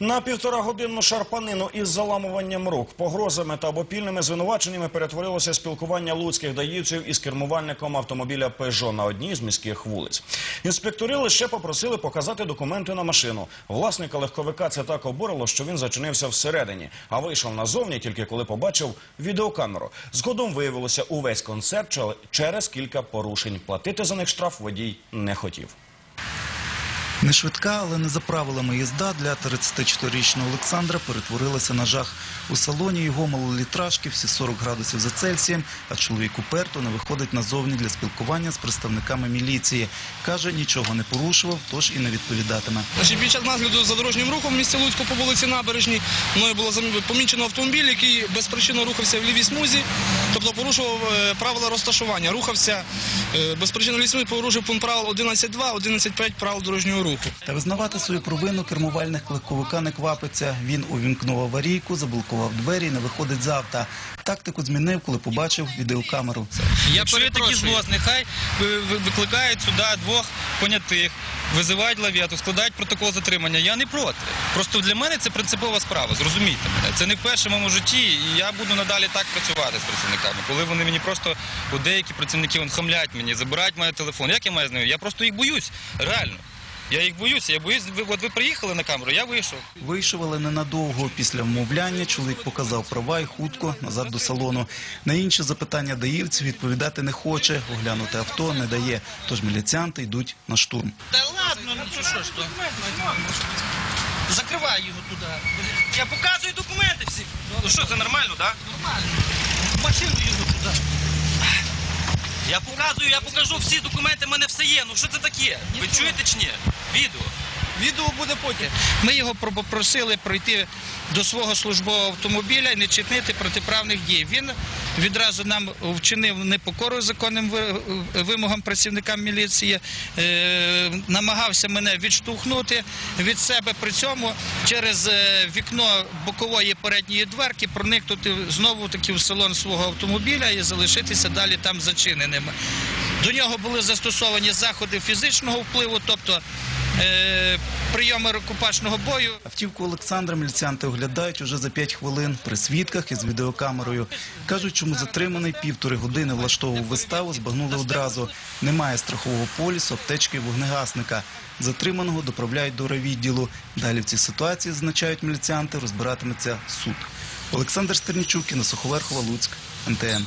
На півторагодинну шарпанину із заламуванням рук, погрозами та обопільними звинуваченнями перетворилося спілкування луцьких даївців із кермувальником автомобіля «Пежо» на одній з міських вулиць. Інспектори лише попросили показати документи на машину. Власника легковика це так обурило, що він зачинився всередині, а вийшов назовні тільки коли побачив відеокамеру. Згодом виявилося увесь концерт через кілька порушень. Платити за них штраф водій не хотів. Не швидка, але не за правилами їзда для 34-річного Олександра перетворилася на жах. У салоні його малолітражки всі 40 градусів за Цельсієм, а чоловік уперто не виходить назовні для спілкування з представниками міліції. Каже, нічого не порушував, тож і не відповідатиме. Під час нагляду за дорожнім рухом в місті Луцьку по вулиці Набережній мною було помічено автомобіль, який безпричинно рухався в лівій смузі, тобто порушував е, правила розташування. Рухався е, безпричинно смузі, порушив пункт правил 11.2, 11.5 правил дорожнього руху. Та визнавати свою провину кермувальник легковика не квапиться. Він увімкнув аварійку, заблокував двері і не виходить з авто. Тактику змінив, коли побачив відеокамеру. Я перепрошую. злосні, ви- ви- викликають сюди двох понятих, визивають лав'яту, складають протокол затримання. Я не проти. Просто для мене це принципова справа. Зрозумійте мене. Це не вперше в моєму житті, і я буду надалі так працювати з працівниками. Коли вони мені просто у деякі працівники хамлять мені, забирають мій телефон. Як я маю з ними? Я просто їх боюсь. Реально. Я їх боюся. Я боюсь. Ви от ви приїхали на камеру, я вийшов. Вийшов, але ненадовго. Після вмовляння чоловік показав права і хутко назад до салону. На інші запитання даївців відповідати не хоче. Оглянути авто не дає. Тож міліціанти йдуть на штурм. Та ладно, ну що що ж то? Закривай його туди. Я показую документи всі. Ну що, це нормально, так? В Машину його туди. Я показую, я покажу всі документи, в мене все є. Ну що це таке? Ви чуєте чи ні? Відео. Відео буде потім. Ми його про- попросили пройти до свого службового автомобіля і не чинити протиправних дій. Він відразу нам вчинив непокору законним вимогам працівникам міліції, е, намагався мене відштовхнути від себе. При цьому через е, вікно бокової передньої дверки проникнути знову таки в салон свого автомобіля і залишитися далі там зачиненим. До нього були застосовані заходи фізичного впливу, тобто прийоми рукопашного бою. Автівку Олександра міліціанти оглядають уже за 5 хвилин при свідках із відеокамерою. Кажуть, чому затриманий півтори години влаштовував виставу, збагнули одразу. Немає страхового полісу, аптечки вогнегасника. Затриманого доправляють до райвідділу. Далі в цій ситуації, зазначають міліціанти, розбиратиметься суд. Олександр Стернічук, Суховерхова, Луцьк, НТН.